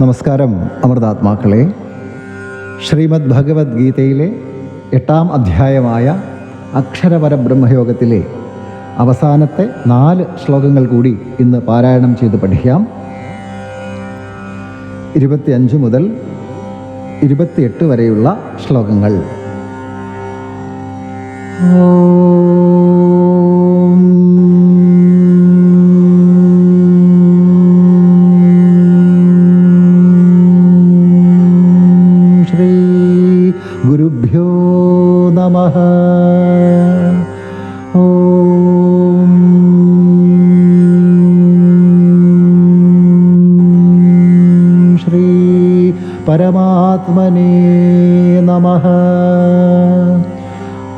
നമസ്കാരം അമൃതാത്മാക്കളെ. ശ്രീമദ് ഭഗവത്ഗീതയിലെ എട്ടാം അധ്യായമായ അക്ഷരപരബ്രഹ്മയോഗത്തിലെ അവസാനത്തെ നാല് ശ്ലോകങ്ങൾ കൂടി ഇന്ന് പാരായണം ചെയ്ത് പഠിക്കാം. ഇരുപത്തിയഞ്ച് മുതൽ ഇരുപത്തിയെട്ട് വരെയുള്ള ശ്ലോകങ്ങൾ. ശ്രീ परमात्मने नमः।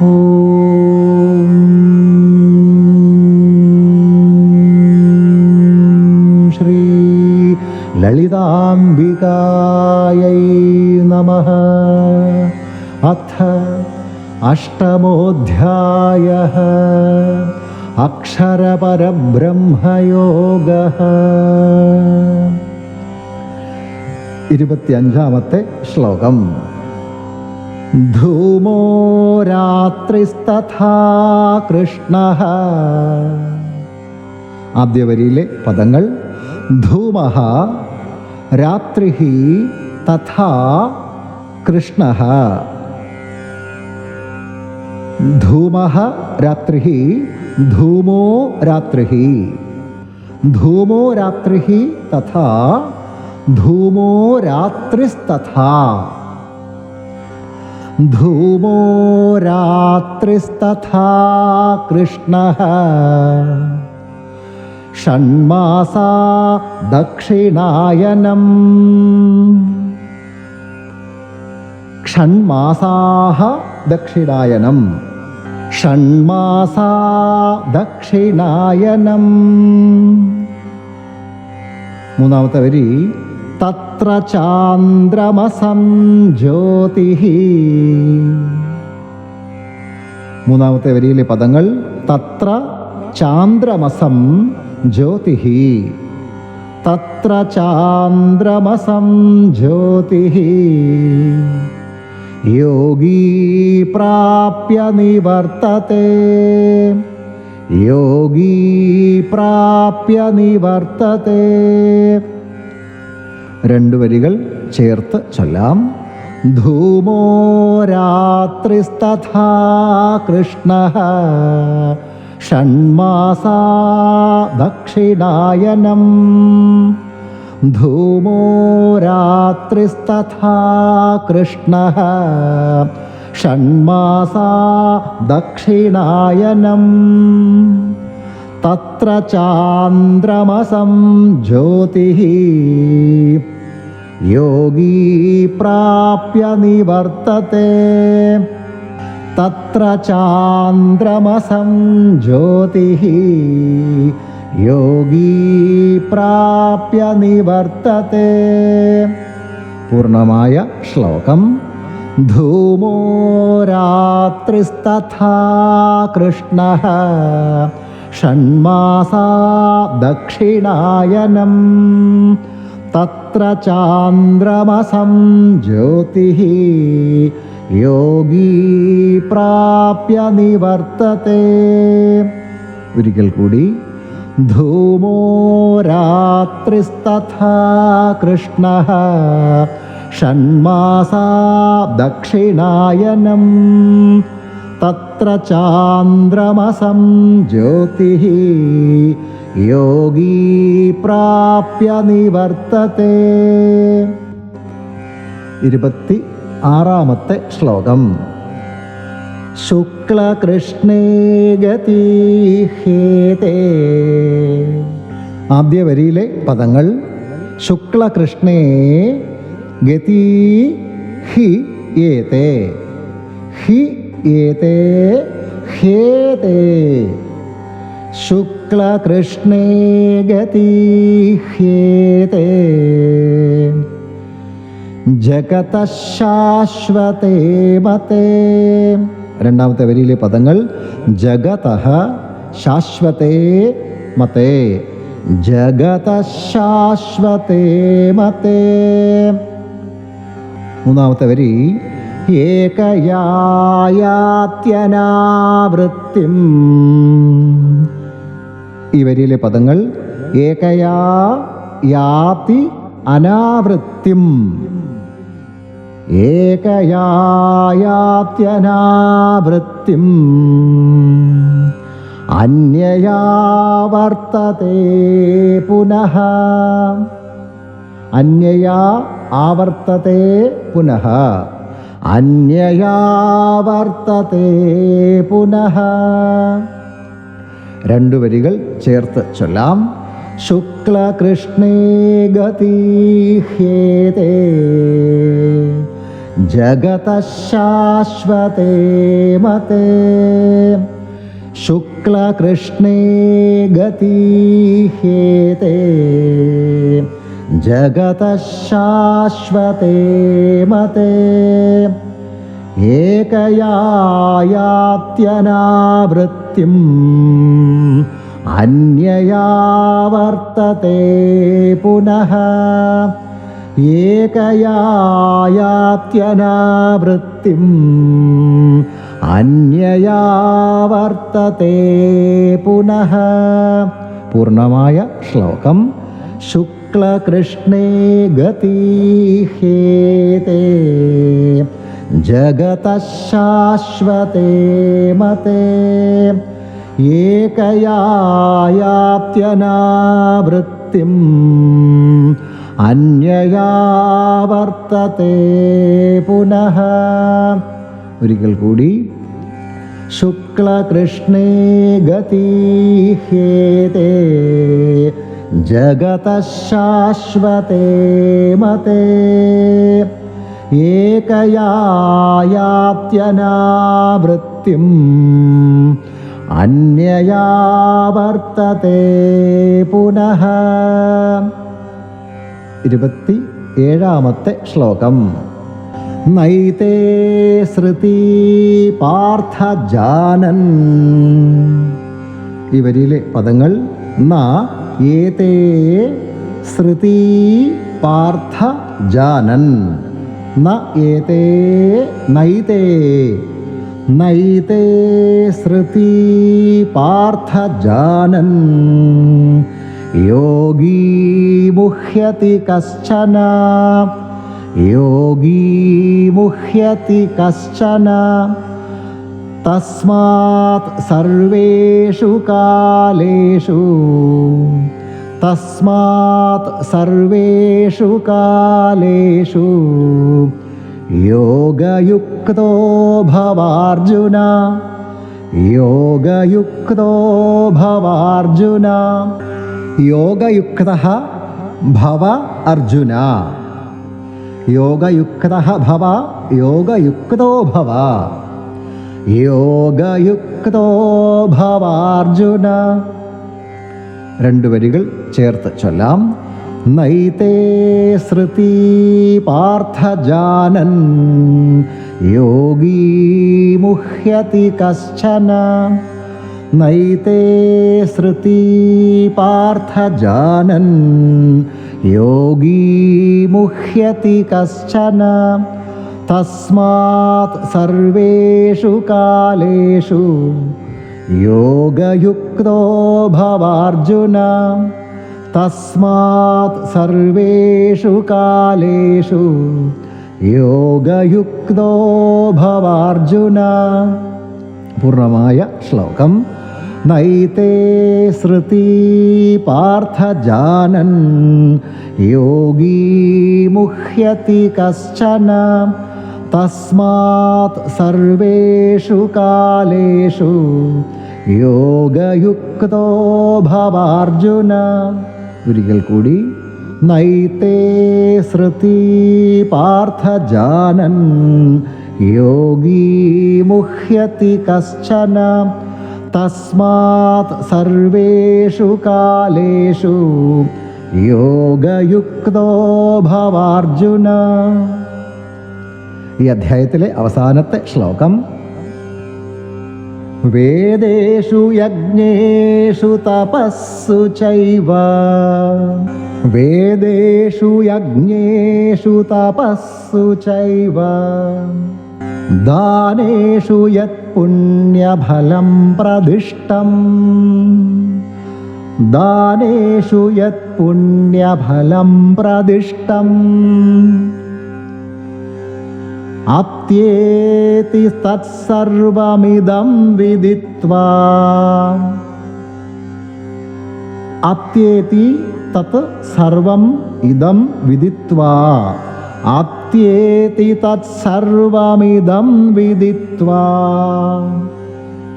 ॐ श्री ललिताम्बिकायै नमः। अथ अष्टमोऽध्यायः। अक्षरपरब्रह्मयोगः। ഇരുപത്തിയഞ്ചാമത്തെ ശ്ലോകം. ധൂമോ രാത്രിസ്തഥാ കൃഷ്ണ. ആദ്യ വരിയിലെ പദങ്ങൾ ധൂമഃ രാത്രി തഥാ കൃഷ്ണ. ധൂമഃ രാത്രി ധൂമോ രാത്രി ധൂമോ രാത്രി തഥാ ധൂമോ രാത്രിസ്തഥാ. ധൂമോ രാത്രിസ്തഥാ കൃഷ്ണ. ഷണ്മാസാ ദക്ഷിണായനം. ഷണ്മാസാഹ ദക്ഷിണായനം. ഷണ്മാസാ ദക്ഷിണായനം. മൂന്നാമത്തെ വരി തത്ര ചാന്ദ്രമസം ജ്യോതി മൂന്നാമത്തെ വരിയിലെ പദങ്ങൾ തത്ര ചാന്ദ്രമസം ജ്യോതി തത്ര ചാന്ദ്രമസം ജ്യോതി യോഗീ പ്രാപ്യ നിവർത്തത്തെ. യോഗീ പ്രാപ്യ നിവർത്തത്തെ. രണ്ട് വരികൾ ചേർത്ത് ചൊല്ലാം. ധൂമോ രാത്രിസ്തഥാ കൃഷ്ണ. ഷൺമാസാ ദക്ഷിണായനം ധൂമോ രാത്രിസ്തഥാ കൃഷ്ണ. ഷൺമാസാ ദക്ഷിണായനം തത്ര ചാന്ദ്രമസം ജ്യോതി യോഗീ പ്രാപ്യ നിവർത്തത്തെ തത്ര ചാന്ദ്രമസം ജ്യോതി യോഗീ പ്രാപ്യ നിവർത്തത്തെ പൂർണമായ ശ്ലോകം ധൂമോ രാത്രിസ്തഥാ കൃഷ്ണ ഷണ്മാസാ ദക്ഷിണായനം. തത്ര ചാന്ദ്രമസം ജ്യോതി യോഗീ പ്രാപ്യ നിവർത്തത്തെ. ഒരിക്കൽ കൂടി ധൂമോ രാത്രിസ്തഥാ കൃഷ്ണ ദക്ഷിണായനം. തത്ര ചാന്ദ്രമസം ജ്യോതി യോഗീ പ്രാപ്യ നിവർത്തത്തെ. ഇരുപത്തി ആറാമത്തെ ശ്ലോകം. ശുക്ലകൃഷ്ണേ ഗതി ആദ്യ വരിയിലെ പദങ്ങൾ ശുക്ലകൃഷ്ണേ ഗതി ഹി ഏതേ. ഹി ഏതേ? ഹേതേ? ശുക്ലകൃഷ്ണേ ഗതി ഹേതേ? ജഗതശാശ്വതേ മതേ? രണ്ടാമത്തെ വരിയിലെ പദങ്ങൾ ജഗത ശാശ്വതേ മതേ. ജഗതശാശ്വതേ മതേ. മൂന്നാമത്തെ വരി ഏകയായാത്യനാവൃത്തിം. ഈ വരിയിലെ പദങ്ങൾ ഏകയാ യാതി അനാവൃത്തിം. ഏകയായാത്യനാവൃത്തിം. അന്യയാ വർത്തത്തെ പുനഃ. അന്യയാ ആവർത്തേ പുനഃ. അന്യയാ പുനഃ. രണ്ടു വരികൾ ചേർത്ത് ചൊല്ലാം. ശുക്ലകൃഷ്ണേ ഗതീഹ്യേതേ ജഗതശാശ്വതേ മതേ. ശുക്ലകൃഷ്ണേ ഗതീഹ്യേതേ ജഗതശാശ്വതേ मते ഏകയായാത്യനാവൃത്തിം അന്യയാ വർത്തത്തെ പുനഃ ഏകയായാത്യനാവൃത്തിം അന്യയാ വർത്തത്തെ പുനഃ പൂർണമായ ശ്ലോകം ശുക്ലകൃഷ്ണേ ഗതീഹ്യേതേ ജഗതശാശ്വതേ മതേ ഏകയായാത്യനാവൃത്തിം അന്യയാ വർത്തത്തെ പുനഃ ഒരിക്കൽ കൂടി ശുക്ലകൃഷ്ണേ ഏകയായാത്യനാവൃത്തിം അന്യയാ വർത്തത്തെ പുനഃ ഇരുപത്തി ഏഴാമത്തെ ശ്ലോകം. നൈതേ ശ്രുതി പാർത്ഥജാനൻ ഈ വരിയിലെ പദങ്ങൾ ഏതേ ശ്രുതി പാർത്ഥ ജാനൻ? ന ഏതേ നൈതേ? നൈതേ ശ്രുതി പാർത്ഥ ജാനൻ. യോഗീ മുഹ്യതി കശ്ചന. യോഗീ മുഹ്യതി കശ്ചന. തസ്മാത് സർവേഷു കാലേഷു. തസ്മാത് സർവേഷു കാലേഷു. യോഗയുക്തോ ഭവാർജുന. യോഗയുക്തോ ഭവാർജുന. യോഗയുക്ത ഭവ അർജുന. യോഗയുക്ത ഭവ യോഗയുക്തോ ഭവ. യോഗയുക്തോ ഭവാർജുന രണ്ട് വരികൾ ചേർത്ത് ചൊല്ലാം. നൈതേ ശ്രുതി പാർത്ഥജാനൻ. യോഗീ മുഹ്യതി കശ്ചന. നൈതേ ശ്രുതി പാർത്ഥജാനൻ. യോഗീ മുഹ്യതി കശ്ചന. തസ്മാത് സർവേഷു കാലേഷു യോഗയുക്തോ ഭവാർജുന തസ്മാത് സർവേഷു കാലേഷു യോഗയുക്തോ ഭവാർജുന പൂർണമായ ശ്ലോകം നൈതേ ശ്രുതി പാർത്ഥജാനൻ യോഗീ മുഹ്യതി കശ്ചന തസ്മാത് സർവേഷു കാലേഷു യോഗയുക്തോ ഭവാർജുന. ഒരിക്കൽ കൂടി നൈത്തേ ശ്രുതി പാർത്ഥജാനൻ യോഗീ മുഹ്യതി കശ്ചന. തസ്മാത് സർവേഷു കാലേഷു യോഗയുക്തോ ഭവാർജുന. ഈ അധ്യായത്തിലെ അവസാനത്തെ ശ്ലോകം. വേദേഷു യജ്ഞേഷു തപസ്സു ചൈവ. വേദേഷു യജ്ഞേഷു തപസ്സു ചൈവ. ദാനേഷു യത് പുണ്യഫലം പ്രതിഷ്ഠം. ദാനേഷു യത് പുണ്യഫലം പ്രതിഷ്ഠം. അപ്യേതി തത്സർവമിതം വിദിത്വാ. അത്യേതി തത് സർവം ഇദം വിദിത്വാ. തത് തത്സർവമിദം വിദിത്വാ.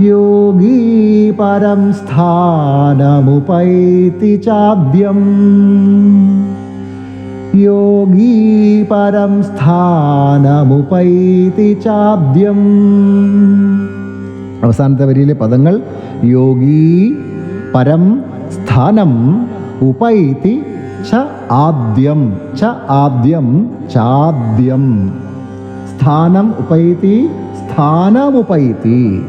യോഗീ പരം സ്ഥാനമുപൈതി ചാദ്യം. യോഗീ പരം സ്ഥാനമുപൈതി ചാദ്യം അവസാനത്തെ വരിയിലെ പദങ്ങൾ യോഗീ പരം സ്ഥാനം ഉപൈതി ച ആദ്യം ച ആദ്യം ചാദ്യം. സ്ഥാനം ഉപൈതി സ്ഥാനമുപൈതി.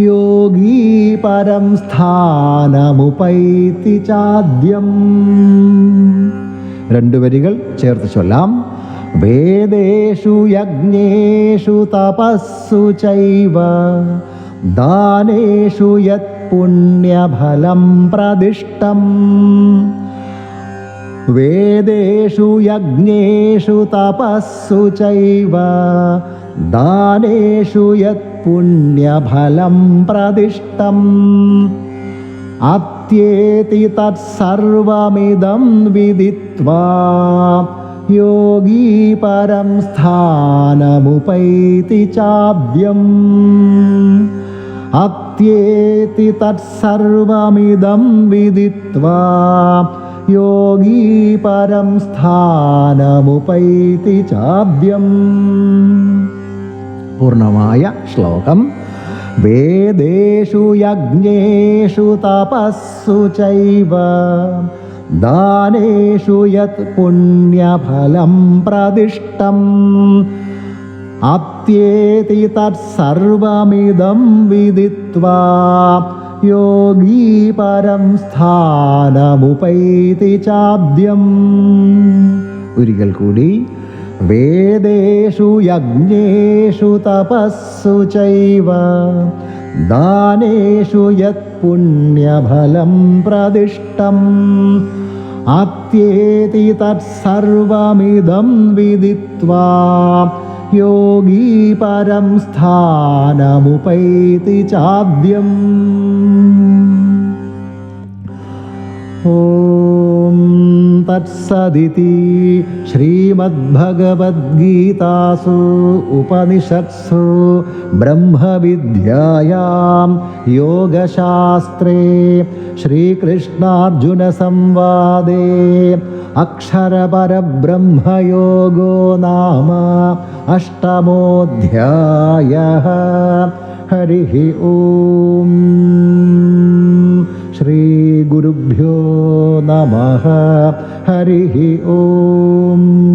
യോഗീ പരം സ്ഥാനമുപൈതി ചാദ്യം. രണ്ടു വരികൾ ചേർത്ത് ചൊല്ലാം. വേദേഷു യജ്ഞേഷു തപസ്സു ചൈവ. ദാനേഷു യത് പുണ്യഫലം പ്രതിഷ്ഠം. വേദേഷു യജ്ഞേഷു തപസ്സു ചൈവ. ദാനേഷു യത് പുണ്യഫലം പ്രതിഷ്ഠം. അത്യേതി തത്സർവമിദം വിദിത്വാ യോഗീ പരം സ്ഥാനമുപൈതി ചാദ്യം അത്യേതി തത്സർവമിദം വിദിത്വാ യോഗീ പരം സ്ഥാനമുപൈതി ചാദ്യം പൂർണമായ ശ്ലോകം വേദേഷു യജ്ഞേഷു തപസ്സു ചൈവ ദാനേഷു യത് പുണ്യഫലം പ്രതിഷ്ഠം. അത്യേതി തത്സർവമിദം വിദിത്വാ. യോഗീ പരം സ്ഥാനമുപൈതി ചാദ്യം. ഒരിക്കൽ കൂടി വേദേഷു യജ്ഞേഷു തപസ്സു ചൈവ. ദാനേഷു യത് പുണ്യഫലം പ്രതിഷ്ഠം. അത്യേതി തത്സർവമിതം വിദിത്വാ. യോഗീ പരം സ്ഥാനമുപൈതി ചാദ്യം. ॐ तत्सदिति श्रीमद्भगवद्गीतासु उपनिषत्सु ब्रह्मविद्यायां योगशास्त्रे श्रीकृष्णार्जुनसंवादे अक्षरपरब्रह्मयोगो नाम अष्टमोऽध्यायः। हरिः ॐ नमः। हरिः ॐ